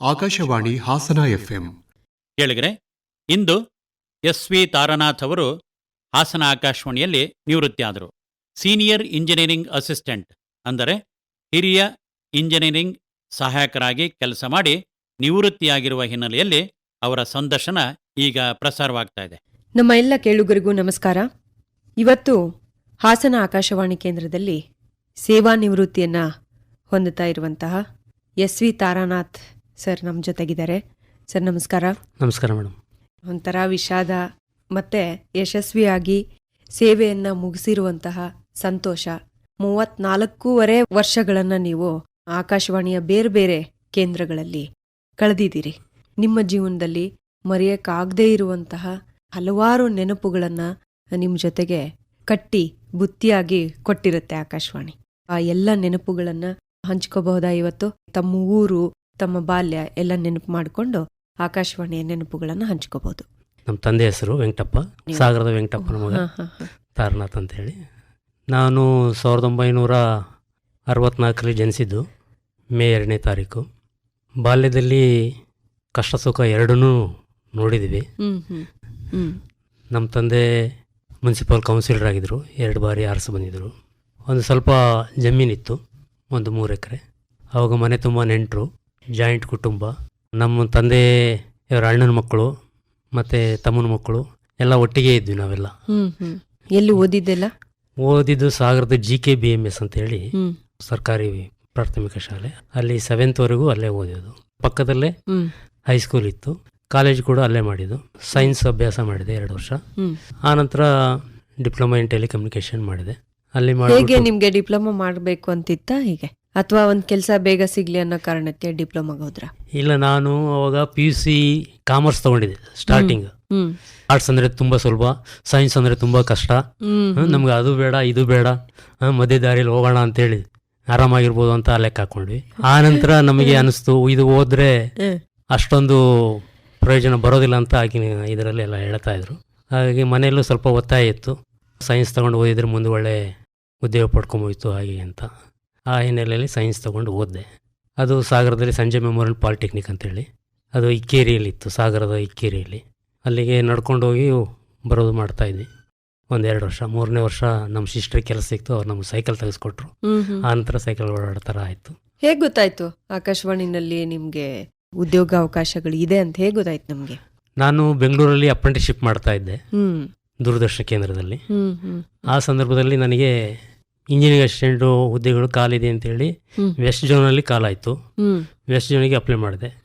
Akashvani Hassan F M ಕೇಳಿದರೆ ಇಂದು S V Taranath ಅವರು ಹಾಸನ ಆಕಾಶವಾಣಿಯಲ್ಲಿ ನಿವೃತ್ತಿಯಾದರು. ಸೀನಿಯರ್ ಇಂಜಿನಿಯರಿಂಗ್ ಅಸಿಸ್ಟೆಂಟ್ ಅಂದರೆ ಹಿರಿಯ ಇಂಜಿನಿಯರಿಂಗ್ ಸಹಾಯಕರಾಗಿ ಕೆಲಸ ಮಾಡಿ ನಿವೃತ್ತಿಯಾಗಿರುವ ಹಿನ್ನೆಲೆಯಲ್ಲಿ ಅವರ ಸಂದರ್ಶನ ಈಗ ಪ್ರಸಾರವಾಗ್ತಾ ಇದೆ. ನಮ್ಮ ಎಲ್ಲ ಕೇಳುಗರಿಗೂ ನಮಸ್ಕಾರ. ಇವತ್ತು ಹಾಸನ ಆಕಾಶವಾಣಿ ಕೇಂದ್ರದಲ್ಲಿ ಸೇವಾ ನಿವೃತ್ತಿಯನ್ನ ಹೊಂದುತ್ತಾ ಇರುವಂತಹ ಎಸ್ ವಿ ತಾರಾನಾಥ್ ಸರ್ ನಮ್ಮ ಜೊತೆಗಿದ್ದಾರೆ. ಸರ್ ನಮಸ್ಕಾರ. ನಮಸ್ಕಾರ ಮೇಡಮ್. ಒಂಥರ ವಿಷಾದ ಮತ್ತು ಯಶಸ್ವಿಯಾಗಿ ಸೇವೆಯನ್ನು ಮುಗಿಸಿರುವಂತಹ ಸಂತೋಷ. ಮೂವತ್ನಾಲ್ಕೂವರೆ ವರ್ಷಗಳನ್ನು ನೀವು ಆಕಾಶವಾಣಿಯ ಬೇರೆ ಬೇರೆ ಕೇಂದ್ರಗಳಲ್ಲಿ ಕಳೆದಿದ್ದೀರಿ. ನಿಮ್ಮ ಜೀವನದಲ್ಲಿ ಮರೆಯೋಕ್ಕಾಗದೇ ಇರುವಂತಹ ಹಲವಾರು ನೆನಪುಗಳನ್ನು ನಿಮ್ಮ ಜೊತೆಗೆ ಕಟ್ಟಿ ಬುತ್ತಿಯಾಗಿ ಕೊಟ್ಟಿರುತ್ತೆ ಆಕಾಶವಾಣಿ. ಆ ಎಲ್ಲ ನೆನಪುಗಳನ್ನು ಹಂಚ್ಕೋಬಹುದಾ ಇವತ್ತು? ತಮ್ಮ ಊರು ತಮ್ಮ ಬಾಲ್ಯ ಎಲ್ಲ ನೆನಪು ಮಾಡಿಕೊಂಡು ಆಕಾಶವಾಣಿಯ ನೆನಪುಗಳನ್ನು ಹಂಚ್ಕೋಬಹುದು ನಮ್ಮ ತಂದೆ ಹೆಸರು ವೆಂಕಟಪ್ಪ ಸಾಗರದ ವೆಂಕಟಪ್ಪನ ಮಗ. ತಾರನಾಥ್ ಅಂತ ಹೇಳಿ. ನಾನು ಸಾವಿರದ ಒಂಬೈನೂರ ಅರವತ್ನಾಲ್ಕರಲ್ಲಿ ಜನಿಸಿದ್ದು ಮೇ ಎರಡನೇ ತಾರೀಕು. ಬಾಲ್ಯದಲ್ಲಿ ಕಷ್ಟ ಸುಖ ಎರಡನ್ನೂ ಹ್ಮ್ ನಮ್ಮ ತಂದೆ ಮುನ್ಸಿಪಲ್ ಕೌನ್ಸಿಲರ್ ಆಗಿದ್ದರು ಎರಡು ಬಾರಿ ಆರಿಸಿ ಬಂದಿದ್ದರು ಒಂದು ಸ್ವಲ್ಪ ಜಮೀನಿತ್ತು ಒಂದು ಮೂರು ಎಕರೆ. ಅವಾಗ ಮನೆ ತುಂಬ ನೆಂಟರು. ಜಾಯಿಂಟ್ ಕುಟುಂಬ ನಮ್ಮ ತಂದೆ ಇವರ ಅಣ್ಣನ ಮಕ್ಕಳು ಮತ್ತೆ ತಮ್ಮನ ಮಕ್ಕಳು ಎಲ್ಲ ಒಟ್ಟಿಗೆ ಇದ್ವಿ ನಾವೆಲ್ಲ. ಎಲ್ಲಿ ಓದಿದ್ದೆಲ್ಲ? ಓದಿದ್ದು ಸಾಗರದ G K B M S ಅಂತ ಹೇಳಿ ಸರ್ಕಾರಿ ಪ್ರಾಥಮಿಕ ಶಾಲೆ. ಅಲ್ಲಿ ಸೆವೆಂತ್ವರೆಗೂ ಅಲ್ಲೇ ಓದಿದ್ದು. ಪಕ್ಕದಲ್ಲೇ ಹೈಸ್ಕೂಲ್ ಇತ್ತು. ಕಾಲೇಜ್ ಕೂಡ ಅಲ್ಲೇ ಮಾಡಿದ್ದು. ಸೈನ್ಸ್ ಅಭ್ಯಾಸ ಮಾಡಿದೆ ಎರಡು ವರ್ಷ. ಆನಂತರ ಡಿಪ್ಲೊಮಾ ಇನ್ ಟೆಲಿಕಮ್ಯುನಿಕೇಶನ್ ಮಾಡಿದೆ. ಅಲ್ಲಿ ನಿಮ್ಗೆ ಡಿಪ್ಲೊಮಾ ಮಾಡಬೇಕು ಅಂತಿತ್ತ ಹೀಗೆ? ಅಥವಾ ಒಂದು ಕೆಲಸ ಬೇಗ ಸಿಗಲಿ ಅನ್ನೋ ಕಾರಣಕ್ಕೆ ಡಿಪ್ಲೊಮಾಗೆ ಹೋದ್ರ? ಇಲ್ಲ ನಾನು ಅವಾಗ ಪಿ ಯು ಸಿ ಕಾಮರ್ಸ್ ತಗೊಂಡಿದ್ದೆ ಸ್ಟಾರ್ಟಿಂಗ್ ಹ್ಮ್ ಆರ್ಟ್ಸ್ ಅಂದ್ರೆ ತುಂಬಾ ಸುಲಭ ಸೈನ್ಸ್ ಅಂದ್ರೆ ತುಂಬಾ ಕಷ್ಟ. ಹ್ಮ್ ನಮ್ಗೆ ಅದು ಬೇಡ ಇದು ಬೇಡ. ಹ, ಮಧ್ಯ ದಾರಿಯಲ್ಲಿ ಹೋಗೋಣ ಅಂತೇಳಿ ಆರಾಮಾಗಿರ್ಬೋದು ಅಂತ ಲೆಕ್ಕ ಹಾಕೊಂಡ್ವಿ. ಆ ನಂತರ ನಮಗೆ ಅನಿಸ್ತು ಇದು ಹೋದ್ರೆ ಅಷ್ಟೊಂದು ಪ್ರಯೋಜನ ಬರೋದಿಲ್ಲ ಅಂತ ಆಗಿನ ಇದರಲ್ಲಿ ಎಲ್ಲ ಹೇಳ್ತಾ ಇದ್ರು. ಹಾಗಾಗಿ ಮನೆಯಲ್ಲೂ ಸ್ವಲ್ಪ ಒತ್ತಾಯ ಇತ್ತು. ಸೈನ್ಸ್ ತಗೊಂಡು ಓದಿದ್ರೆ ಮುಂದೆ ಒಳ್ಳೆ ಉದ್ಯೋಗ ಪಡ್ಕೊಂಬೋಯ್ತು ಹಾಗೆ ಅಂತ. ಆ ಹಿನ್ನೆಲೆಯಲ್ಲಿ ಸೈನ್ಸ್ ತೊಗೊಂಡು ಓದಿದೆ ಅದು ಸಾಗರದಲ್ಲಿ ಸಂಜೆ ಮೆಮೋರಿಯಲ್ ಪಾಲಿಟೆಕ್ನಿಕ್ ಅಂತೇಳಿ. ಅದು ಇಕ್ಕೇರಿಯಲ್ಲಿತ್ತು ಸಾಗರದ ಇಕ್ಕೇರಿಯಲ್ಲಿ. ಅಲ್ಲಿಗೆ ನಡ್ಕೊಂಡು ಹೋಗಿ ಬರೋದು ಮಾಡ್ತಾಯಿದ್ವಿ ಒಂದೆರಡು ವರ್ಷ ಮೂರನೇ ವರ್ಷ ನಮ್ಮ ಸಿಸ್ಟ್ರಿಗೆ ಕೆಲಸ ಸಿಕ್ತು ಅವ್ರು ನಮ್ಗೆ ಸೈಕಲ್ ತೆಗೆಸ್ಕೊಟ್ರು. ಆ ನಂತರ ಸೈಕಲ್ ಓಡಾಡೋ ಥರ ಆಯಿತು. ಹೇಗೆ ಗೊತ್ತಾಯ್ತು? ಆಕಾಶವಾಣಿನಲ್ಲಿ ನಿಮಗೆ ಉದ್ಯೋಗ ಅವಕಾಶಗಳು ಇದೆ ಅಂತ ಹೇಗೆ ಗೊತ್ತಾಯ್ತು ನಮಗೆ? ನಾನು ಬೆಂಗಳೂರಲ್ಲಿ ಅಪ್ರೆಂಟಿಸ್ಶಿಪ್ ಮಾಡ್ತಾ ಇದ್ದೆ. ದೂರದರ್ಶನ ಕೇಂದ್ರದಲ್ಲಿ. ಆ ಸಂದರ್ಭದಲ್ಲಿ ನನಗೆ ಇಂಜಿನಿಯರಿಂಗ್ ಅಸಿಸ್ಟೆಂಟ್ ಹುದ್ದೆಗಳು ಕಾಲಿದೆ ಅಂತೇಳಿ ಹೇಳಿ ವೆಸ್ಟ್ ಜೋನಲ್ಲಿ ಕಾಲಾಯಿತು. ವೆಸ್ಟ್ ಜೋನಿಗೆ ಅಪ್ಲೈ ಮಾಡಿದೆ.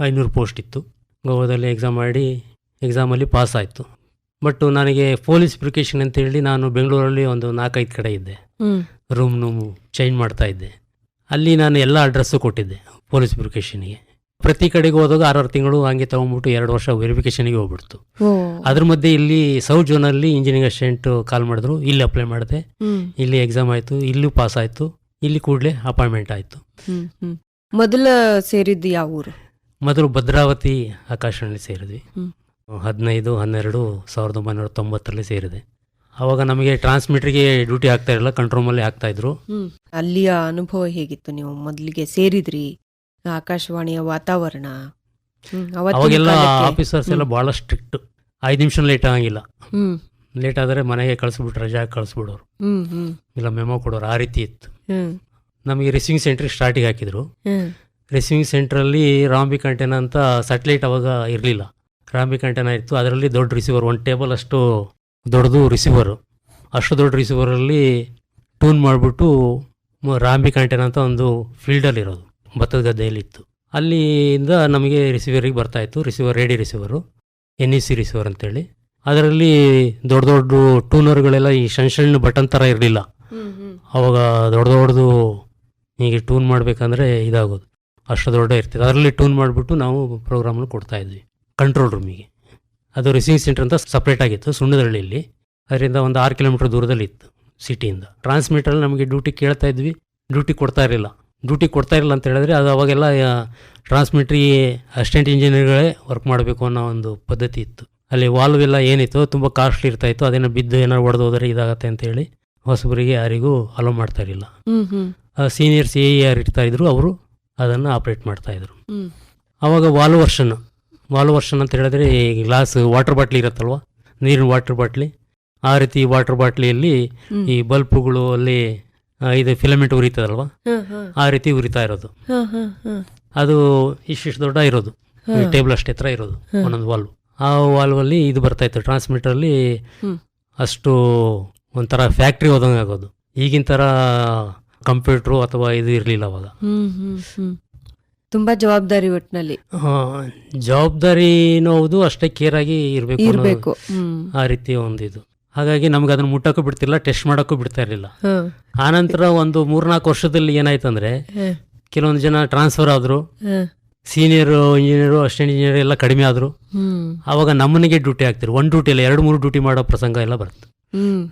ಐನೂರು ಪೋಸ್ಟ್ ಇತ್ತು. ಗೋವಾದಲ್ಲಿ ಎಕ್ಸಾಮ್ ಮಾಡಿ ಎಕ್ಸಾಮಲ್ಲಿ ಪಾಸ್ ಆಯಿತು. ಬಟ್ ನನಗೆ ಪೊಲೀಸ್ ಪ್ರಿಕೇಷನ್ ಅಂತೇಳಿ ನಾನು ಬೆಂಗಳೂರಲ್ಲಿ ಒಂದು ನಾಲ್ಕೈದು ಕಡೆ ಇದ್ದೆ. ರೂಮ್ ನೂಮ್ ಚೇಂಜ್ ಮಾಡ್ತಾ ಇದ್ದೆ. ಅಲ್ಲಿ ನಾನು ಎಲ್ಲ ಅಡ್ರೆಸ್ಸು ಕೊಟ್ಟಿದ್ದೆ ಪೊಲೀಸ್ ವೆರಿಫಿಕೇಷನ್ಗೆ ಪ್ರತಿ ಕಡೆಗೆ ಹೋದಾಗ ಆರಾರು ತಿಂಗಳು ಹಂಗೆ ತಗೊಂಡ್ಬಿಟ್ಟು ಎರಡು ವರ್ಷ ವೆರಿಫಿಕೇಶನ್ಗೆ ಹೋಗ್ಬಿಡ್ತು. ಅದ್ರ ಮಧ್ಯೆ ಇಲ್ಲಿ ಸೌತ್ ಜೋನಲ್ಲಿ ಇಂಜಿನಿಯರಿಂಗ್ ಅಸಿಸ್ಟೆಂಟ್ ಕಾಲ್ ಮಾಡಿದ್ರು. ಇಲ್ಲಿ ಅಪ್ಲೈ ಮಾಡಿದೆ. ಇಲ್ಲಿ ಎಕ್ಸಾಮ್ ಆಯ್ತು. ಇಲ್ಲೂ ಪಾಸ್ ಆಯ್ತು. ಇಲ್ಲಿ ಕೂಡಲೇ ಅಪಾಯಿಂಟ್ಮೆಂಟ್ ಆಯ್ತು. ಮೊದಲ ಸೇರಿದ್ದು ಯಾವ ಊರು? ಮೊದಲು ಭದ್ರಾವತಿ ಆಕಾಶವಾಣಿ ಸೇರಿದ್ವಿ. ಹದಿನೈದು ಹನ್ನೆರಡು ಸಾವಿರದ ಒಂಬೈನೂರ ತೊಂಬತ್ತರಲ್ಲಿ ಸೇರಿದೆ. ಅವಾಗ ನಮಗೆ ಟ್ರಾನ್ಸ್ಮಿಟರ್ಗೆ ಡ್ಯೂಟಿ ಆಗ್ತಾ ಇರಲಿಲ್ಲ. ಕಂಟ್ರೋಲ್ ಅಲ್ಲಿ ಆಗ್ತಾ ಇದ್ರು. ಅಲ್ಲಿಯ ಅನುಭವ ಹೇಗಿತ್ತು ನೀವು ಮೊದಲಿಗೆ ಸೇರಿದ್ರಿ? ಆಕಾಶವಾಣಿಯ ವಾತಾವರಣ. ಅವಾಗೆಲ್ಲ ಆಫೀಸರ್ಸ್ ಎಲ್ಲ ಭಾಳ ಸ್ಟ್ರಿಕ್ಟ್. ಐದು ನಿಮಿಷ ಲೇಟ್ ಆಗಂಗಿಲ್ಲ. ಹ್ಮ್. ಲೇಟ್ ಆದರೆ ಮನೆಗೆ ಕಳಿಸ್ಬಿಟ್ಟು ರಜಾ ಕಳಿಸ್ಬಿಡೋರು. ಇಲ್ಲ ಮೆಮೊ ಕೊಡೋರು ಆ ರೀತಿ ಇತ್ತು. ನಮಗೆ ರಿಸೀವಿಂಗ್ ಸೆಂಟ್ರಿಗೆ ಸ್ಟಾರ್ಟಿಗೆ ಹಾಕಿದ್ರು. ರಿಸೀವಿಂಗ್ ಸೆಂಟ್ರಲ್ಲಿ ರಾಂಬಿ ಕಂಟೆನ ಅಂತ ಸ್ಯಾಟಲೈಟ್ ಅವಾಗ ಇರಲಿಲ್ಲ. ರಾಂಬಿ ಕಂಟೆನ ಇತ್ತು. ಅದರಲ್ಲಿ ದೊಡ್ಡ ರಿಸೀವರ್ ಒಂದು ಟೇಬಲ್ ಅಷ್ಟು ದೊಡ್ಡದು ರಿಸೀವರು. ಅಷ್ಟು ದೊಡ್ಡ ರಿಸೀವರಲ್ಲಿ ಟ್ಯೂನ್ ಮಾಡಿಬಿಟ್ಟು ರಾಂಬಿ ಕಂಟೆನ ಅಂತ ಒಂದು ಫೀಲ್ಡಲ್ಲಿ ಇರೋದು. ಭತ್ತದ ಗದ್ದೆಯಲ್ಲಿತ್ತು ಅಲ್ಲಿಯಿಂದ ಅಲ್ಲಿಂದ ನಮಗೆ ರಿಸೀವರಿಗೆ ಬರ್ತಾಯಿತ್ತು receiver ರೇಡಿ receiver N E C receiver ಅಂತೇಳಿ. ಅದರಲ್ಲಿ ದೊಡ್ಡ ದೊಡ್ಡ ಟೂನರ್ಗಳೆಲ್ಲ ಈ ಸಣ್ಣ ಸಣ್ಣ ಬಟನ್ ಥರ ಇರಲಿಲ್ಲ. ಅವಾಗ ದೊಡ್ಡ ದೊಡ್ಡದು ಹೀಗೆ ಟೂನ್ ಮಾಡಬೇಕಂದ್ರೆ ಇದಾಗೋದು. ಅಷ್ಟು ದೊಡ್ಡ ಇರ್ತದೆ ಅದರಲ್ಲಿ ಟೂನ್ ಮಾಡಿಬಿಟ್ಟು ನಾವು ಪ್ರೋಗ್ರಾಮ್ನ ಕೊಡ್ತಾ ಇದ್ವಿ. ಕಂಟ್ರೋಲ್ ರೂಮಿಗೆ ಅದು ರಿಸೀವಿಂಗ್ ಸೆಂಟರ್ ಅಂತ ಸಪ್ರೇಟ್ ಆಗಿತ್ತು ಸುಣ್ಣದಹಳ್ಳಿಯಲ್ಲಿ ಅದರಿಂದ ಒಂದು ಆರು ಕಿಲೋಮೀಟರ್ ದೂರದಲ್ಲಿ ಇತ್ತು ಸಿಟಿಯಿಂದ ಟ್ರಾನ್ಸ್ಮಿಟರ್ ನಮಗೆ ಡ್ಯೂಟಿ ಕೇಳ್ತಾ ಇದ್ವಿ. ಡ್ಯೂಟಿ ಕೊಡ್ತಾ ಇರಲಿಲ್ಲ. ಡ್ಯೂಟಿ ಕೊಡ್ತಾ ಇರಲಿಲ್ಲ ಅಂತ ಹೇಳಿದ್ರೆ ಅದು ಅವಾಗೆಲ್ಲ ಟ್ರಾನ್ಸ್ಮಿಟ್ರಿ ಅಸಿಸ್ಟೆಂಟ್ ಇಂಜಿನಿಯರ್ಗಳೇ ವರ್ಕ್ ಮಾಡಬೇಕು ಅನ್ನೋ ಒಂದು ಪದ್ಧತಿ ಇತ್ತು. ಅಲ್ಲಿ ವಾಲ್ವ್ ಎಲ್ಲ ಏನಿತ್ತು ತುಂಬ ಕಾಸ್ಟ್ಲಿ ಇರ್ತಾ ಇತ್ತು ಅದೇನೋ ಬಿದ್ದು ಏನಾರು ಹೊಡೆದು ಹೋದರೆ ಇದಾಗತ್ತೆ ಅಂತೇಳಿ ಹೊಸಬರಿಗೆ ಯಾರಿಗೂ ಅಲೋ ಮಾಡ್ತಾ ಇರಲಿಲ್ಲ. ಸೀನಿಯರ್ಸ್ ಎ ಯಾರು ಇರ್ತಾ ಇದ್ರು ಅವರು ಅದನ್ನು ಆಪ್ರೇಟ್ ಮಾಡ್ತಾ ಇದ್ರು. ಅವಾಗ ವಾಲ್ ವರ್ಷನ್ ವಾಲ್ವ್ ವರ್ಷನ್ ಅಂತ ಹೇಳಿದ್ರೆ ಈ ಗ್ಲಾಸ್ ವಾಟರ್ ಬಾಟ್ಲಿ ಇರುತ್ತಲ್ವ? ನೀರಿನ ವಾಟರ್ ಬಾಟ್ಲಿ ಆ ರೀತಿ ವಾಟರ್ ಬಾಟ್ಲಿಯಲ್ಲಿ ಈ ಬಲ್ಬುಗಳು ಅಲ್ಲಿ ಇದು ಫಿಲಮೆಂಟ್ ಉರಿತದಲ್ವ? ಆ ರೀತಿ ಉರಿತಾ ಇರೋದು. ಅದು ಇಷ್ಟು ಇಷ್ಟು ಅದು ಇಷ್ಟಿಷ್ಟು ದೊಡ್ಡ ಇರೋದು. ಟೇಬಲ್ ಅಷ್ಟೇ ಹತ್ರ ಇರೋದು. ಒಂದೊಂದು ವಾಲ್ವ್ ಆ ವಾಲ್ವಲ್ಲಿ ಇದು ಬರ್ತಾ ಇತ್ತು ಟ್ರಾನ್ಸ್ಮಿಟರ್ ಅಲ್ಲಿ ಅಷ್ಟು ಒಂಥರ ಫ್ಯಾಕ್ಟ್ರಿ ಹೋದಂಗೆ ಆಗೋದು. ಈಗಿನ ಥರ ಕಂಪ್ಯೂಟ್ರು ಅಥವಾ ಇದು ಇರಲಿಲ್ಲ ಅವಾಗ. ತುಂಬಾ ಜವಾಬ್ದಾರಿ ಒಟ್ಟಿನಲ್ಲಿ ಜವಾಬ್ದಾರಿ ಜವಾಬ್ದಾರಿನೂ ಹೌದು ಅಷ್ಟೇ ಕೇರ್ ಆಗಿ ಇರಬೇಕು ಇರ್ಬೇಕು ಆ ರೀತಿ ಒಂದು ಇದು ಹಾಗಾಗಿ ನಮ್ಗೆ ಅದನ್ನ ಮುಟ್ಟಕ್ಕೂ ಬಿಡ್ತಿಲ್ಲ ಟೆಸ್ಟ್ ಮಾಡೋಕ್ಕೂ ಬಿಡ್ತಾ ಇರಲಿಲ್ಲ. ಆನಂತರ ಒಂದು ಮೂರ್ನಾಲ್ಕು ವರ್ಷದಲ್ಲಿ ಏನಾಯ್ತಂದ್ರೆ ಕೆಲವೊಂದು ಜನ ಟ್ರಾನ್ಸ್ಫರ್ ಆದ್ರು. ಸೀನಿಯರ್ ಇಂಜಿನಿಯರು ಅಸಿಸ್ಟೆಂಟ್ ಇಂಜಿನಿಯರ್ ಎಲ್ಲ ಕಡಿಮೆ ಆದ್ರು. ಅವಾಗ ಆವಾಗ ನಮ್ಮನಿಗೆ ಡ್ಯೂಟಿ ಆಗ್ತಿರು ಒಂದು ಡ್ಯೂಟಿ ಇಲ್ಲ ಎರಡು ಮೂರು ಡ್ಯೂಟಿ ಮಾಡೋ ಪ್ರಸಂಗ ಎಲ್ಲ ಬರುತ್ತೆ.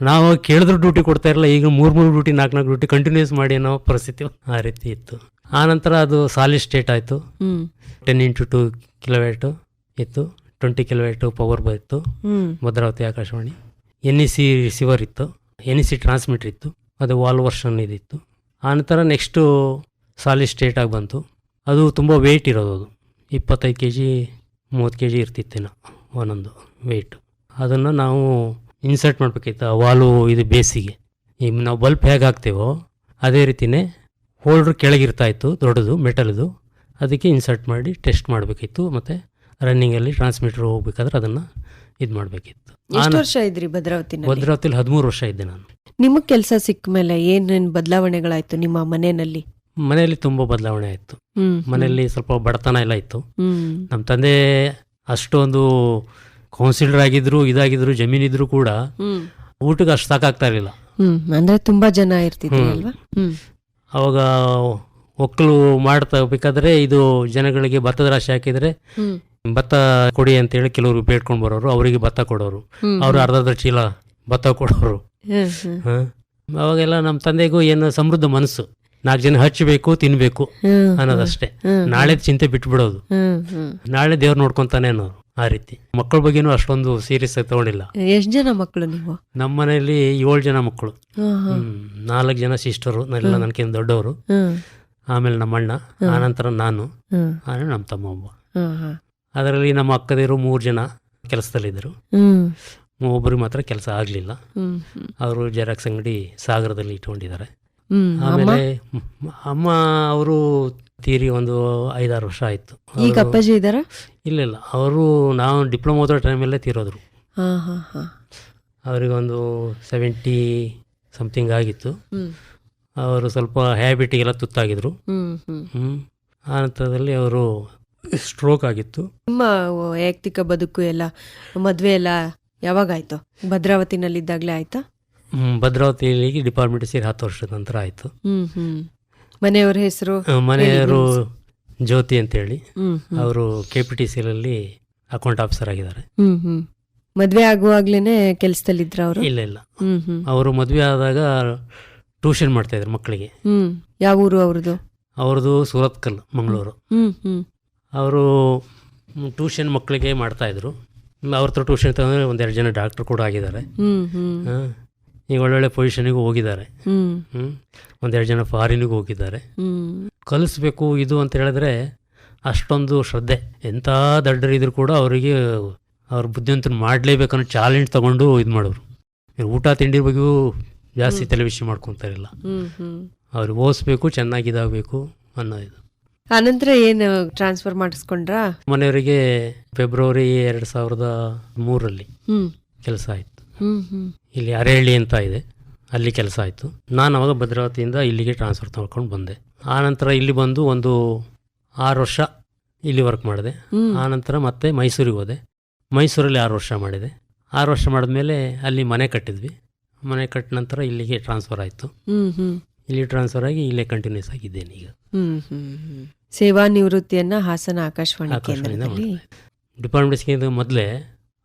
ನಾವು ಕೇಳಿದ್ರು ಡ್ಯೂಟಿ ಕೊಡ್ತಾ ಇರಲಿಲ್ಲ ಈಗ ಮೂರು ಮೂರು ಡ್ಯೂಟಿ ನಾಲ್ಕು ನಾಲ್ಕು ಡ್ಯೂಟಿ ಕಂಟಿನ್ಯೂಸ್ ಮಾಡಿ ಅನ್ನೋ ಪರಿಸ್ಥಿತಿ ಆ ರೀತಿ ಇತ್ತು. ಆನಂತರ ಅದು ಸಾಲಿಡ್ ಸ್ಟೇಟ್ ಆಯಿತು. ಟೆನ್ ಇಂಟು ಟು ಕಿಲೋವ್ಯಾಟು ಇತ್ತು. Twenty kilowatt power hmm, Bhadravati Akashvani. N E C receiver ಇತ್ತು ಎನ್ ಇ ಸಿ ಟ್ರಾನ್ಸ್ಮಿಟರ್ ಇತ್ತು, ಅದು ವಾಲ್ ವರ್ಷನ್ ಇದಿತ್ತು. ಆನಂತರ ನೆಕ್ಸ್ಟು ಸಾಲಿಡ್ ಸ್ಟೇಟ್ ಆಗಿ ಬಂತು. ಅದು ತುಂಬ ವೆಯ್ಟ್ ಇರೋದು ಅದು. ಇಪ್ಪತ್ತೈದು ಕೆ ಜಿ ಮೂವತ್ತು ಕೆ ಜಿ ಇರ್ತಿತ್ತೇನೋ ಒಂದೊಂದು ವೆಯ್ಟು ಅದನ್ನು ನಾವು ಇನ್ಸರ್ಟ್ ಮಾಡಬೇಕಿತ್ತು ಆ ವಾಲು ಇದು ಬೇಸಿಗೆ ಈ ನಾವು ಬಲ್ಪ್ ಹೇಗೆ ಹಾಕ್ತೇವೋ ಅದೇ ರೀತಿಯೇ ಹೋಲ್ಡ್ರ್ ಕೆಳಗಿರ್ತಾ ಇತ್ತು, ದೊಡ್ಡದು ಮೆಟಲ್ದು ಅದಕ್ಕೆ ಇನ್ಸರ್ಟ್ ಮಾಡಿ ಟೆಸ್ಟ್ ಮಾಡಬೇಕಿತ್ತು ಮತ್ತು ರನ್ನಿಂಗಲ್ಲಿ ಟ್ರಾನ್ಸ್ಮಿಟರ್ ಹೋಗ್ಬೇಕಾದ್ರೆ ಅದನ್ನು ಇದು ಮಾಡಬೇಕಿತ್ತು ಎಷ್ಟು ವರ್ಷ ಇದ್ರಿ ಭದ್ರಾವತಿ ಭದ್ರಾವತಿಲಿ ಹದಿಮೂರು ವರ್ಷ ಇದ್ದೆ ನಾನು. ನಿಮಗ್ ಕೆಲಸ ಸಿಕ್ಕ ಮೇಲೆ ಏನೇನ್ ಬದಲಾವಣೆಗಳಾಯ್ತು ನಿಮ್ಮ ಮನೆಯಲ್ಲಿ? ಮನೆಯಲ್ಲಿ ತುಂಬಾ ಬದಲಾವಣೆ ಆಯ್ತು. ಮನೆಯಲ್ಲಿ ಸ್ವಲ್ಪ ಬಡತನ ಎಲ್ಲ ಇತ್ತು. ನಮ್ಮ ತಂದೆ ಅಷ್ಟೊಂದು ಕೌನ್ಸಿಲರ್ ಆಗಿದ್ರು ಇದಾಗಿದ್ರು ಜಮೀನಿದ್ರು ಕೂಡ ಊಟಕ್ಕೆ ಅಷ್ಟು ಸಾಕಾಗ್ತಾ ಇರಲಿಲ್ಲ. ಅಂದ್ರೆ ತುಂಬಾ ಜನ ಇರ್ತಿದ್ರು. ಅಲ್ವಾ? ಅವಾಗ ಒಕ್ಕಲು ಮಾಡ್ತಾ ಬೇಕಾದ್ರೆ ಇದು ಜನಗಳಿಗೆ ಭತ್ತದ ರಾಶಿ ಹಾಕಿದರೆ ಭತ್ತ ಕೊಡಿ ಅಂತ ಹೇಳಿ ಕೆಲವರು ಬೇಡ್ಕೊಂಡು ಬರೋರು ಅವರಿಗೆ ಭತ್ತ ಕೊಡೋರು. ಅವ್ರು ಅವರು ಅರ್ಧ ಅರ್ಧ ಚೀಲ ಭತ್ತ ಕೊಡೋರು. ಅವಾಗೆಲ್ಲ ನಮ್ಮ ತಂದೆಗೂ ಏನು ಸಮೃದ್ಧ ಮನಸ್ಸು. ನಾಲ್ಕು ಜನ ಹಚ್ಚಬೇಕು ತಿನ್ಬೇಕು ಅನ್ನೋದಷ್ಟೇ. ನಾಳೆ ಚಿಂತೆ ಬಿಟ್ಬಿಡೋದು. ನಾಳೆ ದೇವ್ರು ನೋಡ್ಕೊಂತಾನೆ ಅನ್ನೋರು ಆ ರೀತಿ. ಮಕ್ಕಳ ಬಗ್ಗೆನೂ ಅಷ್ಟೊಂದು ಸೀರಿಯಸ್ ಆಗಿ ತಗೊಂಡಿಲ್ಲ. ಎಷ್ಟು ಜನ ಮಕ್ಕಳು ನೀವು? ನಮ್ಮ ಮನೆಯಲ್ಲಿ ಏಳು ಜನ ಮಕ್ಕಳು. ನಾಲ್ಕು ಜನ ಸಿಸ್ಟರು ಎಲ್ಲ ನನಗಿಂತ ದೊಡ್ಡವರು. ಆಮೇಲೆ ನಮ್ಮ ಅಣ್ಣ ಆನಂತರ ನಾನು ಆಮೇಲೆ ನಮ್ಮ ತಮ್ಮ ಒಬ್ಬ. ಅದರಲ್ಲಿ ನಮ್ಮ ಅಕ್ಕದಿರು ಮೂರು ಜನ ಕೆಲಸದಲ್ಲಿದ್ದರು. ಒಬ್ಬರು ಒಬ್ಬರಿಗೆ ಮಾತ್ರ ಕೆಲಸ ಆಗಲಿಲ್ಲ. ಅವರು ಜೆರಾಕ್ಸ್ ಅಂಗಡಿ ಸಾಗರದಲ್ಲಿ ಇಟ್ಕೊಂಡಿದ್ದಾರೆ. ಆಮೇಲೆ ಅಮ್ಮ ಅವರು ತೀರಿ ಒಂದು ಐದಾರು ವರ್ಷ ಆಯಿತು. ಈಗ ಅಪ್ಪಾಜಿ ಇದ್ದಾರಾ? ಇಲ್ಲ ಇಲ್ಲ ಅವರು ನಾವು ಡಿಪ್ಲೊಮಾ ಓದೋ ಟೈಮಲ್ಲೇ ತೀರೋದ್ರು. ಅವರಿಗೊಂದು ಸೆವೆಂಟಿ ಸಮಥಿಂಗ್ ಆಗಿತ್ತು. ಅವರು ಸ್ವಲ್ಪ ಹ್ಯಾಬಿಟಿಗೆಲ್ಲ ತುತ್ತಾಗಿದ್ರು. ಆ ನಂತರದಲ್ಲಿ ಅವರು ಸ್ಟ್ರೋಕ್ ಆಗಿತ್ತು. ನಿಮ್ಮ ವೈಯಕ್ತಿಕ ಬದುಕು ಎಲ್ಲ ಮದುವೆ ಎಲ್ಲ ಯಾವಾಗಾಯ್ತು? ಭದ್ರಾವತಿನಲ್ಲಿದ್ದಾಗಲೇ ಆಯ್ತಾ? ಭದ್ರಾವತಿಯಲ್ಲಿ ಡಿಪಾರ್ಟ್ಮೆಂಟ್ ಸೇರಿ ಹತ್ತು ವರ್ಷದ ನಂತರ ಆಯಿತು. ಮನೆಯವ್ರ ಹೆಸರು ಮನೆಯವರು ಜ್ಯೋತಿ ಅಂತೇಳಿ. ಅವರು ಕೆ ಪಿ ಟಿ ಸಿಲಲ್ಲಿ ಅಕೌಂಟ್ ಆಫೀಸರ್ ಆಗಿದ್ದಾರೆ. ಮದ್ವೆ ಆಗುವಾಗ್ಲೇನೆ ಕೆಲ್ಸದಲ್ಲಿದ್ರ ಅವರು? ಇಲ್ಲ ಇಲ್ಲ. ಅವರು ಮದುವೆ ಆದಾಗ ಟ್ಯೂಷನ್ ಮಾಡ್ತಾ ಇದ್ರು ಮಕ್ಕಳಿಗೆ. ಯಾವ ಊರು ಅವ್ರದ್ದು? ಅವ್ರದ್ದು ಸೂರತ್ಕಲ್ ಮಂಗಳೂರು. ಅವರು ಟ್ಯೂಷನ್ ಮಕ್ಕಳಿಗೆ ಮಾಡ್ತಾಯಿದ್ರು ಅವ್ರ ಹತ್ರ ಟ್ಯೂಷನ್ ತಗೊಂಡ್ರೆ ಒಂದೆರಡು ಜನ ಡಾಕ್ಟ್ರು ಕೂಡ ಆಗಿದ್ದಾರೆ. ಈಗ ಒಳ್ಳೊಳ್ಳೆ ಪೊಸಿಷನಿಗೂ ಹೋಗಿದ್ದಾರೆ. ಹ್ಞೂ ಒಂದೆರಡು ಜನ ಫಾರಿನಿಗೂ ಹೋಗಿದ್ದಾರೆ. ಕಲಿಸ್ಬೇಕು ಇದು ಅಂತ ಹೇಳಿದ್ರೆ ಅಷ್ಟೊಂದು ಶ್ರದ್ಧೆ. ಎಂಥ ದಡ್ಡರಿದ್ರು ಕೂಡ ಅವರಿಗೆ ಅವ್ರ ಬುದ್ಧಿವಂತನ ಮಾಡಲೇಬೇಕನ್ನೋ ಚಾಲೆಂಜ್ ತಗೊಂಡು ಇದು ಮಾಡೋರು. ಊಟ ತಿಂಡಿ ಬಗ್ಗೆಯೂ ಜಾಸ್ತಿ ತಲೆ ವಿಷಯ ಮಾಡ್ಕೊತಾರಿಲ್ಲ. ಅವ್ರಿಗೆ ಓದಿಸ್ಬೇಕು ಚೆನ್ನಾಗಿ ಇದಾಗಬೇಕು ಅನ್ನೋ ಇದು. ಆನಂತರ ಏನು ಟ್ರಾನ್ಸ್ಫರ್ ಮಾಡಿಸ್ಕೊಂಡ್ರ? ಮನೆಯವರಿಗೆ ಫೆಬ್ರವರಿ ಎರಡ್ ಸಾವಿರದ ಮೂರಲ್ಲಿ ಕೆಲಸ ಆಯ್ತು. ಇಲ್ಲಿ ಅರೇಹಳ್ಳಿ ಅಂತ ಇದೆ. ಅಲ್ಲಿ ಕೆಲಸ ಆಯಿತು. ನಾನು ಅವಾಗ ಭದ್ರಾವತಿಯಿಂದ ಇಲ್ಲಿಗೆ ಟ್ರಾನ್ಸ್ಫರ್ ತಗೊಂಡು ಬಂದೆ. ಆನಂತರ ಇಲ್ಲಿ ಬಂದು ಒಂದು ಆರು ವರ್ಷ ಇಲ್ಲಿ ವರ್ಕ್ ಮಾಡಿದೆ. ಆನಂತರ ಮತ್ತೆ ಮೈಸೂರಿಗೆ ಹೋದೆ. ಮೈಸೂರಲ್ಲಿ ಆರು ವರ್ಷ ಮಾಡಿದೆ. ಆರು ವರ್ಷ ಮಾಡಿದ್ಮೇಲೆ ಅಲ್ಲಿ ಮನೆ ಕಟ್ಟಿದ್ವಿ. ಮನೆ ಕಟ್ಟ ನಂತರ ಇಲ್ಲಿಗೆ ಟ್ರಾನ್ಸ್ಫರ್ ಆಯಿತು. ಇಲ್ಲಿ ಟ್ರಾನ್ಸ್ಫರ್ ಆಗಿ ಇಲ್ಲೇ ಕಂಟಿನ್ಯೂಸ್ ಆಗಿದ್ದೇನೆ ಈಗ. ಸೇವಾ ನಿವೃತ್ತಿಯನ್ನು ಹಾಸನ ಆಕಾಶವಾಣಿ ಕೇಂದ್ರದಲ್ಲಿ. ಡಿಪಾರ್ಟ್ಮೆಂಟ್ಸ್ಗೆ ಮೊದಲೇ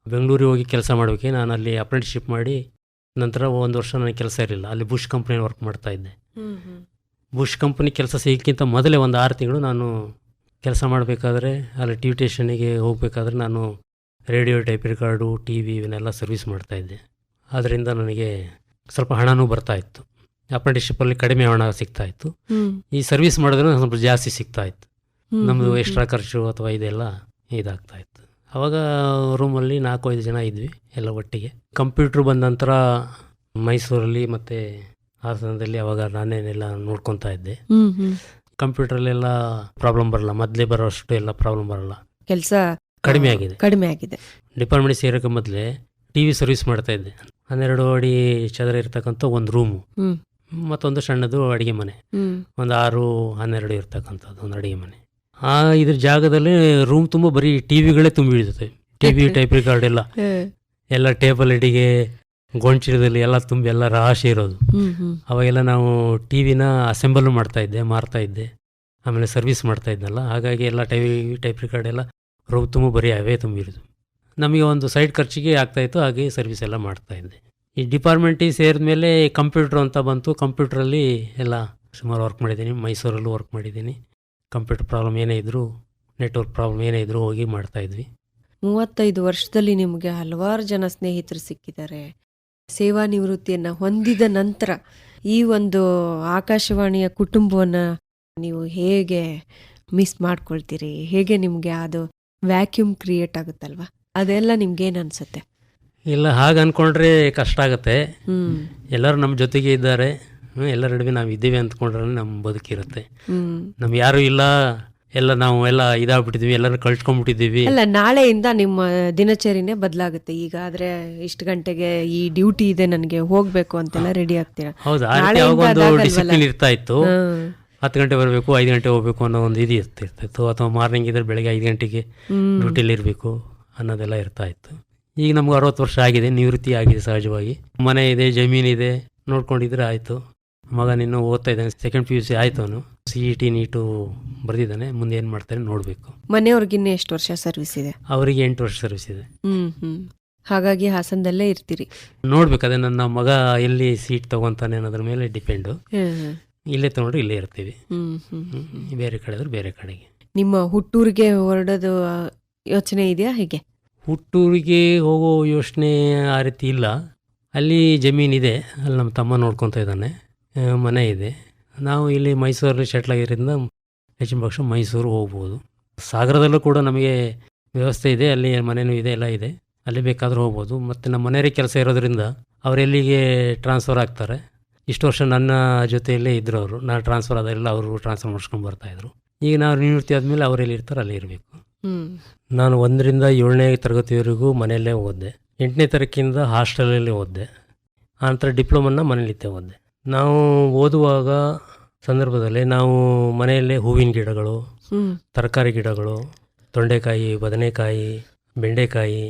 ಬೆಂಗಳೂರಿಗೆ ಹೋಗಿ ಕೆಲಸ ಮಾಡೋಕ್ಕೆ ನಾನು ಅಲ್ಲಿ ಅಪ್ರೆಂಟಿಶಿಪ್ ಮಾಡಿ ನಂತರ ಒಂದು ವರ್ಷ ನನಗೆ ಕೆಲಸ ಇರಲಿಲ್ಲ. ಅಲ್ಲಿ ಬುಷ್ ಕಂಪ್ನಿಯಲ್ಲಿ ವರ್ಕ್ ಮಾಡ್ತಾ ಇದ್ದೆ. ಬುಷ್ ಕಂಪ್ನಿ ಕೆಲಸ ಸಿಗೋಕ್ಕಿಂತ ಮೊದಲೇ ಒಂದು ಆರು ತಿಂಗಳು ನಾನು ಕೆಲಸ ಮಾಡಬೇಕಾದ್ರೆ ಅಲ್ಲಿ ಟಿ ವಿ ಸ್ಟೇಷನಿಗೆ ಹೋಗಬೇಕಾದ್ರೆ ನಾನು radio tape record T V ಇವನ್ನೆಲ್ಲ ಸರ್ವಿಸ್ ಮಾಡ್ತಾಯಿದ್ದೆ ಅದರಿಂದ ನನಗೆ ಸ್ವಲ್ಪ ಹಣನೂ ಬರ್ತಾ ಇತ್ತು. ಅಪ್ರೆಂಟಿಸ್ಶಿಪ್ಪಲ್ಲಿ ಕಡಿಮೆ ಹಣ ಸಿಗ್ತಾ ಇತ್ತು. ಈ ಸರ್ವಿಸ್ ಮಾಡಿದ್ರೆ ಸ್ವಲ್ಪ ಜಾಸ್ತಿ ಸಿಗ್ತಾ ಇತ್ತು. ನಮ್ಮದು ಎಕ್ಸ್ಟ್ರಾ ಖರ್ಚು ಅಥವಾ ಇದೆಲ್ಲ ಇದಾಗ್ತಾ ಇತ್ತು. ಅವಾಗ ರೂಮಲ್ಲಿ ನಾಲ್ಕು ಐದು ಜನ ಇದ್ವಿ ಎಲ್ಲ ಒಟ್ಟಿಗೆ. ಕಂಪ್ಯೂಟ್ರ್ ಬಂದ ನಂತರ ಮೈಸೂರಲ್ಲಿ ಮತ್ತು ಹಾಸನದಲ್ಲಿ ಅವಾಗ ನಾನೇನೆಲ್ಲ ನೋಡ್ಕೊತಾ ಇದ್ದೆ. ಕಂಪ್ಯೂಟರ್ ಹ್ಮ್ ಕಂಪ್ಯೂಟ್ರಲ್ಲೆಲ್ಲ ಪ್ರಾಬ್ಲಮ್ ಬರಲ್ಲ ಮೊದಲೇ ಬರೋಷ್ಟು ಎಲ್ಲ ಪ್ರಾಬ್ಲಮ್ ಬರಲ್ಲ. ಕೆಲಸ ಕಡಿಮೆ ಆಗಿದೆ. ಕಡಿಮೆ ಆಗಿದೆ. ಡಿಪಾರ್ಟ್ಮೆಂಟ್ ಸೇರೋಕ್ಕೆ ಮೊದಲೇ ಟಿವಿ ಸರ್ವಿಸ್ ಮಾಡ್ತಾ ಇದ್ದೆ. ಹನ್ನೆರಡು ಅಡಿ ಚದರ ಇರ್ತಕ್ಕಂಥ ಒಂದು ರೂಮು ಮತ್ತೊಂದು ಸಣ್ಣದು ಅಡುಗೆ ಮನೆ. ಒಂದು ಆರು ಹನ್ನೆರಡು ಇರ್ತಕ್ಕಂಥದ್ದು ಒಂದು ಅಡುಗೆ ಮನೆ. ಆ ಇದ್ರ ಜಾಗದಲ್ಲಿ ರೂಮ್ ತುಂಬ ಬರೀ ಟಿ ವಿಗಳೇ ತುಂಬಿರ್ತದೆ ಟಿ ವಿ ಟೈಪ್ ರಿಕಾರ್ಡ್ ಎಲ್ಲ. ಎಲ್ಲ ಟೇಬಲ್ ಅಡಿಗೆ ಗೊಂಚಿಡದಲ್ಲಿ ಎಲ್ಲ ತುಂಬಿ ಎಲ್ಲ ರಾಶಿ ಇರೋದು. ಅವಾಗೆಲ್ಲ ನಾವು ಟಿ ವಿನ ಅಸೆಂಬಲ್ ಮಾಡ್ತಾ ಇದ್ದೆ ಮಾರ್ತಾ ಇದ್ದೆ. ಆಮೇಲೆ ಸರ್ವಿಸ್ ಮಾಡ್ತಾ ಇದ್ನಲ್ಲ. ಹಾಗಾಗಿ ಎಲ್ಲ ಟೈ ಟೈಪ್ ರಿಕಾರ್ಡ್ ಎಲ್ಲ ರೂಮ್ ತುಂಬ ಬರೀ ಅವೇ ತುಂಬಿರೋದು ನಮಗೆ ಒಂದು ಸೈಡ್ ಖರ್ಚಿಗೆ ಆಗ್ತಾಯಿತ್ತು ಹಾಗೆ ಸರ್ವಿಸ್ ಎಲ್ಲ ಮಾಡ್ತಾ ಇದ್ದೆ. ಈ ಡಿಪಾರ್ಟ್ಮೆಂಟಿಗೆ ಸೇರಿದ ಮೇಲೆ ಕಂಪ್ಯೂಟ್ರ್ ಅಂತ ಬಂತು. ಕಂಪ್ಯೂಟ್ರಲ್ಲಿ ಎಲ್ಲ ಸುಮಾರು ವರ್ಕ್ ಮಾಡಿದ್ದೀನಿ. ಮೈಸೂರಲ್ಲೂ ವರ್ಕ್ ಮಾಡಿದ್ದೀನಿ. ಕಂಪ್ಯೂಟರ್ ಪ್ರಾಬ್ಲಮ್ ಏನೇ ಇದ್ದರೂ ನೆಟ್ವರ್ಕ್ ಪ್ರಾಬ್ಲಮ್ ಏನೇ ಇದ್ದರೂ ಹೋಗಿ ಮಾಡ್ತಾ ಇದ್ವಿ. ಮೂವತ್ತೈದು ವರ್ಷದಲ್ಲಿ ನಿಮಗೆ ಹಲವಾರು ಜನ ಸ್ನೇಹಿತರು ಸಿಕ್ಕಿದ್ದಾರೆ. ಸೇವಾ ನಿವೃತ್ತಿಯನ್ನು ಹೊಂದಿದ ನಂತರ ಈ ಒಂದು ಆಕಾಶವಾಣಿಯ ಕುಟುಂಬವನ್ನು ನೀವು ಹೇಗೆ ಮಿಸ್ ಮಾಡ್ಕೊಳ್ತೀರಿ? ಹೇಗೆ ನಿಮಗೆ ಅದು ವ್ಯಾಕ್ಯೂಮ್ ಕ್ರಿಯೇಟ್ ಆಗುತ್ತಲ್ವಾ? ಅದೆಲ್ಲ ನಿಮ್ಗೆ ಏನು ಅನ್ಸುತ್ತೆ? ಇಲ್ಲ ಹಾಗೆ ಅಂದ್ಕೊಂಡ್ರೆ ಕಷ್ಟ ಆಗುತ್ತೆ. ಎಲ್ಲರೂ ನಮ್ಮ ಜೊತೆಗೆ ಇದ್ದಾರೆ. ಹ್ಮ್, ಎಲ್ಲರ ನಡುವೆ ನಾವು ಇದ್ದೀವಿ ಅಂದ್ಕೊಂಡ್ರೆ ನಮ್ಮ ಬದುಕಿರುತ್ತೆ ನಮ್ಗೆ ಯಾರು ಇಲ್ಲ ಎಲ್ಲ ನಾವು ಎಲ್ಲ ಇದಾಗ್ಬಿಟ್ಟಿದ್ವಿ ಎಲ್ಲರೂ ಕಳ್ಸ್ಕೊಂಡ್ಬಿಟ್ಟಿದ್ದೀವಿ ಅಲ್ಲ ನಾಳೆಯಿಂದ ನಿಮ್ಮ ದಿನಚರಿನೇ ಬದಲಾಗುತ್ತೆ. ಈಗ ಆದ್ರೆ ಇಷ್ಟು ಗಂಟೆಗೆ ಈ ಡ್ಯೂಟಿ ಇದೆ ನನಗೆ ಹೋಗ್ಬೇಕು ಅಂತೆಲ್ಲ ರೆಡಿ ಆಗ್ತೀರಾ? ಹೌದು ಒಂದು? ಡಿಸಿಪ್ಲಿನ್ ಇರ್ತಾ ಇತ್ತು. ಹತ್ತು ಗಂಟೆ ಬರಬೇಕು ಐದು ಗಂಟೆ ಹೋಗ್ಬೇಕು ಅನ್ನೋ ಒಂದು ಇದು ಇರ್ತಿರ್ತಿತ್ತು. ಅಥವಾ ಮಾರ್ನಿಂಗ್ ಇದ್ರೆ ಬೆಳಗ್ಗೆ ಐದು ಗಂಟೆಗೆ. ಡ್ಯೂಟಿಲಿ ಇರಬೇಕು ಅನ್ನೋದೆಲ್ಲ ಇರ್ತಾ ಇತ್ತು. ಈಗ ನಮ್ಗೆ ಅರವತ್ತು ವರ್ಷ ಆಗಿದೆ ನಿವೃತ್ತಿ ಆಗಿದೆ ಸಹಜವಾಗಿ. ಮನೆ ಇದೆ ಜಮೀನಿದೆ ನೋಡ್ಕೊಂಡಿದ್ರೆ ಆಯಿತು. ಮಗ ನಿನ್ನೂ ಓದ್ತಾ ಇದ್ದಾನೆ ಸೆಕೆಂಡ್ ಪಿ ಯು ಸಿ ಆಯ್ತು ಅವನು. ಸಿ ಇ ಟಿ ನೀಟು ಬರೆದಿದ್ದಾನೆ ಮುಂದೆ ಏನು ಮಾಡ್ತಾರೆ ನೋಡಬೇಕು. ಮನೆಯವ್ರಿಗಿನ್ನೂ ಎಷ್ಟು ವರ್ಷ ಸರ್ವಿಸ್ ಇದೆ? ಅವರಿಗೆ ಎಂಟು ವರ್ಷ ಸರ್ವಿಸ್ ಇದೆ. ಹಾಗಾಗಿ ಹಾಸನದಲ್ಲೇ ಇರ್ತೀರಿ. ನೋಡ್ಬೇಕು ಅದೇ ನನ್ನ ಮಗ ಎಲ್ಲಿ ಸೀಟ್ ತಗೊಂತಾನೆ ಅನ್ನೋದ್ರ ಮೇಲೆ ಡಿಪೆಂಡು ಇಲ್ಲೇ ತಗೊಂಡ್ರೆ ಇಲ್ಲೇ ಇರ್ತೀವಿ. ಬೇರೆ ಕಡೆ ಬೇರೆ ಕಡೆಗೆ. ನಿಮ್ಮ ಹುಟ್ಟೂರಿಗೆ ಹೊರಡೋದು ಯೋಚನೆ ಇದೆಯಾ ಹೇಗೆ? ಹುಟ್ಟೂರಿಗೆ ಹೋಗೋ ಯೋಚನೆ ಆ ರೀತಿ ಇಲ್ಲ. ಅಲ್ಲಿ ಜಮೀನಿದೆ ಅಲ್ಲಿ ನಮ್ಮ ತಮ್ಮ ನೋಡ್ಕೊತಾ ಇದ್ದಾನೆ. ಮನೆ ಇದೆ. ನಾವು ಇಲ್ಲಿ ಮೈಸೂರಲ್ಲಿ ಸೆಟ್ಲ್ ಆಗಿರೋದ್ರಿಂದ ಹೆಚ್ಚಿನ ಪಕ್ಷ ಮೈಸೂರು ಹೋಗ್ಬೋದು. ಸಾಗರದಲ್ಲೂ ಕೂಡ ನಮಗೆ ವ್ಯವಸ್ಥೆ ಇದೆ. ಅಲ್ಲಿ ಮನೆಯೂ ಇದೆ, ಎಲ್ಲ ಇದೆ. ಅಲ್ಲಿ ಬೇಕಾದರೂ ಹೋಗ್ಬೋದು. ಮತ್ತು ನಮ್ಮ ಮನೆಯವರಿಗೆ ಕೆಲಸ ಇರೋದ್ರಿಂದ ಅವರೆಲ್ಲಿಗೆ ಟ್ರಾನ್ಸ್ಫರ್ ಆಗ್ತಾರೆ? ಇಷ್ಟು ವರ್ಷ ನನ್ನ ಜೊತೆಯಲ್ಲೇ ಇದ್ದರು ಅವರು. ನಾನು ಟ್ರಾನ್ಸ್ಫರ್ ಆದರೆಲ್ಲ ಅವರು ಟ್ರಾನ್ಸ್ಫರ್ ಮಾಡಿಸ್ಕೊಂಡು ಬರ್ತಾಯಿದ್ರು ಈಗ ನಾವು ನಿವೃತ್ತಿ ಆದಮೇಲೆ ಅವರೆಲ್ಲಿ ಇರ್ತಾರೆ ಅಲ್ಲಿ ಇರಬೇಕು. ನಾನು ಒಂದರಿಂದ ಏಳನೇ ತರಗತಿವರೆಗೂ ಮನೆಯಲ್ಲೇ ಓದಿದೆ. ಎಂಟನೇ ತರಗತಿಯಿಂದ ಹಾಸ್ಟೆಲಲ್ಲಿ ಓದಿದೆ. ಆನಂತರ ಡಿಪ್ಲೊಮನ್ನ ಮನೇಲಿದ್ದೆ ಓದ್ದೆ. ನಾವು ಓದುವಾಗ ಸಂದರ್ಭದಲ್ಲಿ ನಾವು ಮನೆಯಲ್ಲೇ ಹೂವಿನ ಗಿಡಗಳು, ತರಕಾರಿ ಗಿಡಗಳು, ತೊಂಡೆಕಾಯಿ, ಬದನೆಕಾಯಿ, ಬೆಂಡೆಕಾಯಿ,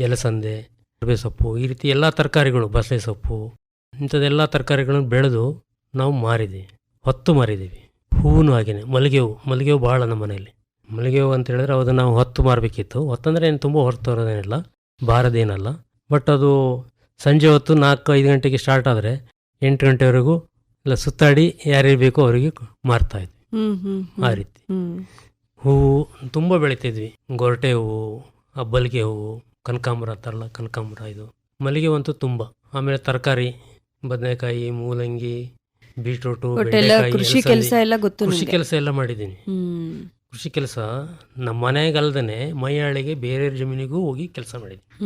ಎಲಸಂದೆ ಕರ್ಬೆ ಸೊಪ್ಪು, ಈ ರೀತಿ ಎಲ್ಲ ತರಕಾರಿಗಳು, ಬಸಳೆ ಸೊಪ್ಪು, ಇಂಥದ್ದೆಲ್ಲ ತರಕಾರಿಗಳನ್ನು ಬೆಳೆದು ನಾವು ಮಾರಿದ್ದೀವಿ ಹೊತ್ತು ಮಾರಿದ್ದೀವಿ ಹೂವು ಹಾಗೆಯೇ ಮಲ್ಲಿಗೆ ಹೂವು ಮಲ್ಲಿಗೆ ಹೂವು ಭಾಳ ನಮ್ಮ ಮನೆಯಲ್ಲಿ. ಮಲ್ಲಿಗೆ ಹೂವು ಅಂತ ಹೇಳಿದ್ರೆ ಅದನ್ನು ನಾವು ಹೊತ್ತು ಮಾರಬೇಕಿತ್ತು. ಹೊತ್ತಂದರೆ ಏನು ತುಂಬ ಹೊರತು ಬರೋದೇನಿಲ್ಲ ಬಾರದೇನಲ್ಲ ಬಟ್ ಅದು ಸಂಜೆ ಹೊತ್ತು ನಾಲ್ಕು ಐದು ಗಂಟೆಗೆ ಸ್ಟಾರ್ಟ್ ಆದರೆ ಎಂಟು ಗಂಟೆವರೆಗೂ ಇಲ್ಲ ಸುತ್ತಾಡಿ ಯಾರಿಗೆ ಬೇಕೋ ಅವರಿಗೆ ಮಾರ್ತಾ ಇದ್ವಿ. ಹ್ಮ್ ಹ್ಮ್ ಆ ರೀತಿ. ಹೂವು ತುಂಬ ಬೆಳಿತಿದ್ವಿ. ಗೊರಟೆ ಹೂವು ಅಬ್ಬಲಿಗೆ ಹೂವು ಕನಕಾಂಬರ ತರಲ್ಲ ಕನಕಾಂಬರ ಇದು. ಮಲ್ಲಿಗೆ ಅಂತೂ ತುಂಬ. ಆಮೇಲೆ ತರಕಾರಿ ಬದನೆಕಾಯಿ ಮೂಲಂಗಿ ಬೀಟ್ರೂಟು ಕೃಷಿ ಕೆಲಸ ಎಲ್ಲ ಗೊತ್ತು ಕೃಷಿ ನಿಮ್ಗೆ. ಕೆಲಸ ಎಲ್ಲ ಮಾಡಿದ್ದೀನಿ. ಕೃಷಿ ಕೆಲಸ ನಮ್ಮ ಮನೆಗಲ್ದೇ ಮೈಯಾಳಿಗೆ ಬೇರೆ ಜಮೀನಿಗೂ ಹೋಗಿ ಕೆಲಸ ಮಾಡಿದ್ವಿ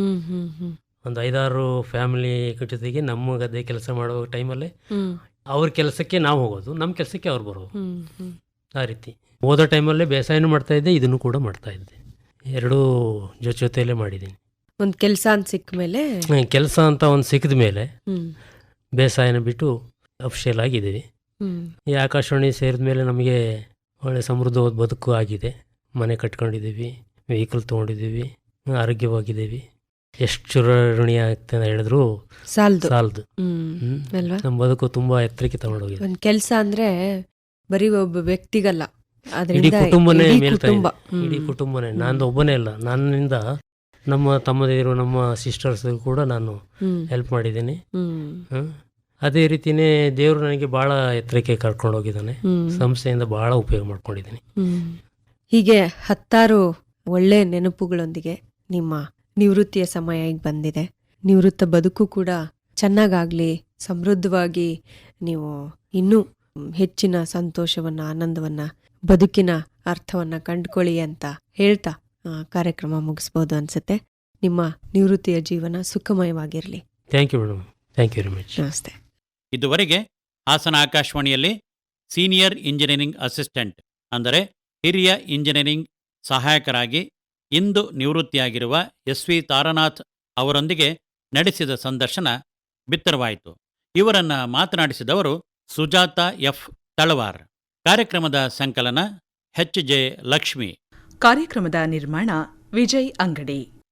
ಒಂದು ಐದಾರು ಫ್ಯಾಮಿಲಿ ಜೊತೆಗೆ ನಮ್ಮ ಗದ್ದೆ ಕೆಲಸ ಮಾಡೋ ಟೈಮಲ್ಲೇ ಅವ್ರ ಕೆಲಸಕ್ಕೆ ನಾವು ಹೋಗೋದು ನಮ್ಮ ಕೆಲಸಕ್ಕೆ ಅವ್ರು ಬರೋದು. ಆ ರೀತಿ. ಹೋದ ಟೈಮಲ್ಲೇ ಬೇಸಾಯನೂ ಮಾಡ್ತಾ ಇದ್ದೆ ಇದನ್ನು ಕೂಡ ಮಾಡ್ತಾ ಇದ್ದೆ. ಎರಡೂ ಜೊತೆ ಜೊತೆಯಲ್ಲೇ ಮಾಡಿದ್ದೀನಿ. ಒಂದು ಕೆಲಸ ಅಂತ ಸಿಕ್ಕ ಮೇಲೆ ಕೆಲಸ ಅಂತ ಒಂದು ಸಿಕ್ಕಿದ ಮೇಲೆ ಬೇಸಾಯನ ಬಿಟ್ಟು ಅಫಿಷಿಯಲ್ ಆಗಿದ್ದೀವಿ. ಈ ಆಕಾಶವಾಣಿ ಸೇರಿದ ಮೇಲೆ ನಮಗೆ ಒಳ್ಳೆ ಸಮೃದ್ಧವಾದ ಬದುಕು ಆಗಿದೆ. ಮನೆ ಕಟ್ಕೊಂಡಿದ್ದೀವಿ ವೆಹಿಕಲ್ ತೊಗೊಂಡಿದ್ದೀವಿ ಆರೋಗ್ಯವಾಗಿದ್ದೀವಿ. ಎಷ್ಟು ಋಣಿ ಆಗ್ತದೆ ಹೇಳಿದ್ರು ಸಾಲದು. ಸಾಲದು. ನಮ್ಮ ಬದುಕು ತುಂಬಾ ಎತ್ತರಕ್ಕೆ ತಗೊಂಡೋಗಿದೆ. ಒಂದು ಕೆಲಸ ಅಂದ್ರೆ ಬರೀ ಒಬ್ಬ ವ್ಯಕ್ತಿಗಲ್ಲ. ಇಡೀ ಕುಟುಂಬನೇ ಇಡೀ ಮೇಲ್ತಾ ಇದೆ. ಇಡೀ ಕುಟುಂಬನೇ. ನಂದು ಒಬ್ಬನೇ ಇಲ್ಲ ನನ್ನಿಂದ ನಮ್ಮ ತಮ್ಮದಿರು ನಮ್ಮ ಸಿಸ್ಟರ್ಸ್ ಕೂಡ ನಾನು ಹೆಲ್ಪ್ ಮಾಡಿದ್ದೀನಿ. ಅದೇ ರೀತಿನೇ ದೇವರು ನನಗೆ ಭಾಳ ಎತ್ತರಕ್ಕೆ ಕರ್ಕೊಂಡು ಹೋಗಿದ್ದಾನೆ. ಸಂಸ್ಥೆಯಿಂದ ಭಾಳ ಉಪಯೋಗ ಮಾಡ್ಕೊಂಡಿದ್ದೀನಿ. ಹೀಗೆ ಹತ್ತಾರು ಒಳ್ಳೆ ನೆನಪುಗಳೊಂದಿಗೆ ನಿಮ್ಮ ನಿವೃತ್ತಿಯ ಸಮಯ ಈಗ ಬಂದಿದೆ. ನಿವೃತ್ತ ಬದುಕು ಕೂಡ ಚೆನ್ನಾಗಾಗಲಿ ಸಮೃದ್ಧವಾಗಿ ನೀವು ಇನ್ನೂ ಹೆಚ್ಚಿನ ಸಂತೋಷವನ್ನ ಆನಂದವನ್ನ ಬದುಕಿನ ಅರ್ಥವನ್ನ ಕಂಡುಕೊಳ್ಳಿ ಅಂತ ಹೇಳ್ತಾ ಕಾರ್ಯಕ್ರಮ ಮುಗಿಸ್ಬೋದು ಅನ್ಸುತ್ತೆ. ನಿಮ್ಮ ನಿವೃತ್ತಿಯ ಜೀವನ ಸುಖಮಯವಾಗಿರಲಿ. Thank you madam thank you very much ನಮಸ್ತೆ. ಇದುವರೆಗೆ ಹಾಸನ ಆಕಾಶವಾಣಿಯಲ್ಲಿ ಸೀನಿಯರ್ ಇಂಜಿನಿಯರಿಂಗ್ ಅಸಿಸ್ಟೆಂಟ್, ಅಂದರೆ ಹಿರಿಯ ಇಂಜಿನಿಯರಿಂಗ್ ಸಹಾಯಕರಾಗಿ ಇಂದು ನಿವೃತ್ತಿಯಾಗಿರುವ ಎಸ್ ವಿ ತಾರನಾಥ್ ಅವರೊಂದಿಗೆ ನಡೆಸಿದ ಸಂದರ್ಶನ ಬಿತ್ತರವಾಯಿತು. ಇವರನ್ನು ಮಾತನಾಡಿಸಿದವರು ಸುಜಾತ ಎಫ್. ತಳವಾರ್. ಕಾರ್ಯಕ್ರಮದ ಸಂಕಲನ ಎಚ್. ಜೆ. ಲಕ್ಷ್ಮಿ. ಕಾರ್ಯಕ್ರಮದ ನಿರ್ಮಾಣ ವಿಜಯ್ ಅಂಗಡಿ.